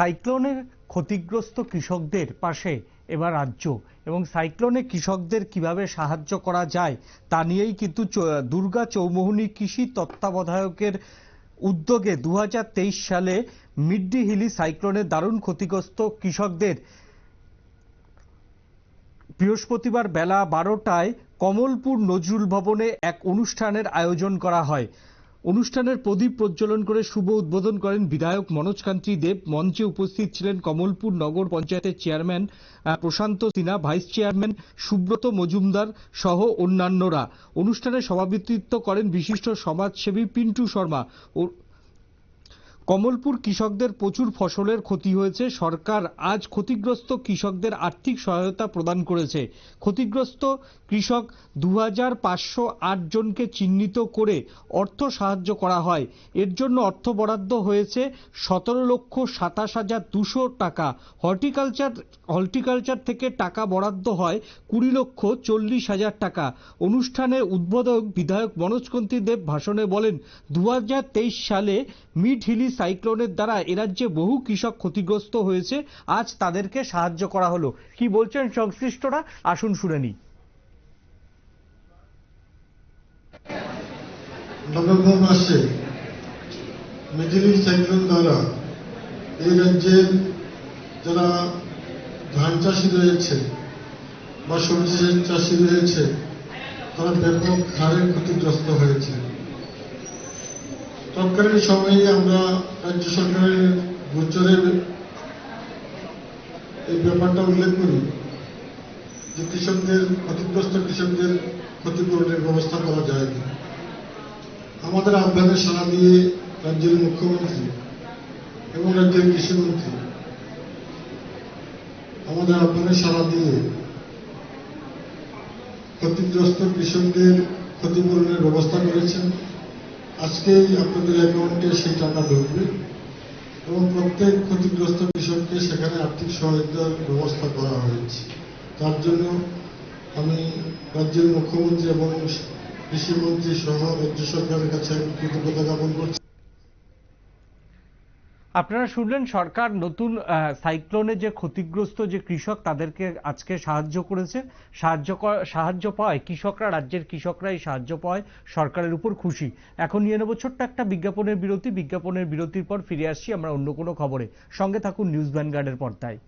সাইক্লোনের ক্ষতিগ্রস্ত কৃষকদের পাশে এবার রাজ্য। এবং সাইক্লোনে কৃষকদের কীভাবে সাহায্য করা যায়, তা নিয়েই কিন্তু দুর্গা চৌমোহনী কৃষি তত্ত্বাবধায়কের উদ্যোগে দু হাজার তেইশ সালে মিডডি হিলি সাইক্লোনে দারুণ ক্ষতিগ্রস্ত কৃষকদের বৃহস্পতিবার বেলা বারোটায় কমলপুর নজরুল ভবনে এক অনুষ্ঠানের আয়োজন করা হয়। অনুষ্ঠানের প্রদীপ প্রজ্বলন করে শুভ উদ্বোধন করেন বিধায়ক মনোজ কান্তি দেব। মঞ্চে উপস্থিত ছিলেন কমলপুর নগর পঞ্চায়েতের chairman Prashanta Sinha, vice chairman Subrata Majumdar সহ অন্যান্যরা। অনুষ্ঠানে সভাপতিত্ব করেন বিশিষ্ট সমাজসেবী পিন্টু শর্মা কমলপুর কৃষকদের প্রচুর ফসলের ক্ষতি হয়েছে। সরকার আজ ক্ষতিগ্রস্ত কৃষকদের আর্থিক সহায়তা প্রদান করেছে। ক্ষতিগ্রস্ত কৃষক দু হাজার পাঁচশো আট জনকে চিহ্নিত করে অর্থ সাহায্য করা হয়। এর জন্য অর্থ বরাদ্দ হয়েছে সতেরো লক্ষ সাতাশ হাজার দুশো টাকা। হর্টিকালচার হর্টিকালচার থেকে টাকা বরাদ্দ হয় কুড়ি লক্ষ চল্লিশ হাজার টাকা। অনুষ্ঠানে উদ্বোধক বিধায়ক মনোজকান্তি দেব ভাষণে বলেন দু হাজার তেইশ সালে মিড হিলি সাইক্লোনের দ্বারা এরাজ্যে বহু কৃষক ক্ষতিগ্রস্ত হয়েছে। আজ তাদেরকে সাহায্য করা হলো। কি বলছেন সংশ্লিষ্টরা? আসুন শুনে নিই। নভেম্বর মাসে মেদিনী সাইক্লোন দ্বারা এই রাজ্যের যারা ধান চাষি রয়েছে বা সবজি চাষি রয়েছে, তারা ব্যাপক হারে ক্ষতিগ্রস্ত হয়েছে। তৎকালীন সময়ে আমরা রাজ্য সরকারের গোচরের এই ব্যাপারটা উল্লেখ করি যে কৃষকদের, ক্ষতিগ্রস্ত কৃষকদের ক্ষতিপূরণের ব্যবস্থা করা যায় না। আমাদের আহ্বানে সাড়া দিয়ে রাজ্যের মুখ্যমন্ত্রী এবং রাজ্যের কৃষিমন্ত্রী আমাদের আহ্বানে সাড়া দিয়ে ক্ষতিগ্রস্ত কৃষকদের ক্ষতিপূরণের ব্যবস্থা করেছেন। আজকেই আপনাদের অ্যাকাউন্টে সেই টাকা ঢুকবে এবং প্রত্যেক ক্ষতিগ্রস্ত কৃষককে সেখানে আর্থিক সহায়তার ব্যবস্থা করা হয়েছে। তার জন্য আমি রাজ্যের মুখ্যমন্ত্রী এবং কৃষিমন্ত্রী সহ রাজ্য সরকারের কাছে কৃতজ্ঞতা জ্ঞাপন করছি। আপনারা শুনলেন সরকার নতুন সাইক্লোনে যে ক্ষতিগ্রস্ত যে কৃষক তাদেরকে আজকে সাহায্য করেছে। সাহায্য সাহায্য পায় কৃষকরা, রাজ্যের কৃষকরাই সাহায্য পায় সরকারের উপর খুশি। এখন নিয়ে নেব ছোট্ট একটা বিজ্ঞাপনের বিরতি। বিজ্ঞাপনের বিরতির পর ফিরে আসছি আমরা অন্য কোনো খবরে। সঙ্গে থাকুন নিউজ ভ্যানগার্ডের পর্দায়।